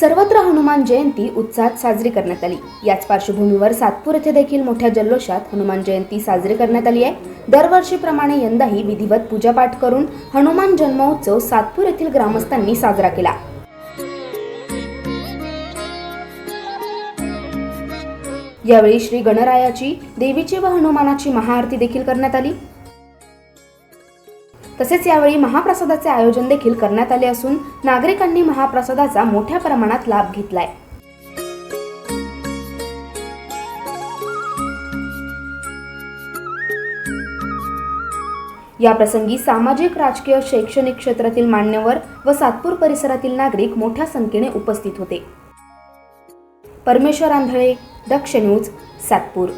सर्वत्र हनुमान जयंती उत्साहात साजरी करण्यात आली. याच पार्श्वभूमीवर सातपूर येथे देखील मोठ्या जल्लोषात हनुमान जयंती साजरी करण्यात आली आहे. दरवर्षीप्रमाणे यंदाही विधिवत पूजापाठ करून हनुमान जन्मोत्सव सातपूर येथील ग्रामस्थांनी साजरा केला. यावेळी श्री गणरायाची देवीची व हनुमानाची महाआरती देखील करण्यात आली. तसेच यावेळी महाप्रसादाचे आयोजन देखील करण्यात आले असून नागरिकांनी महाप्रसादाचा मोठ्या प्रमाणात लाभ घेतलाय. या प्रसंगी सामाजिक राजकीय शैक्षणिक क्षेत्रातील मान्यवर व सातपूर परिसरातील नागरिक मोठ्या संख्येने उपस्थित होते. परमेश्वर आंधळे दक्ष न्यूज सातपूर.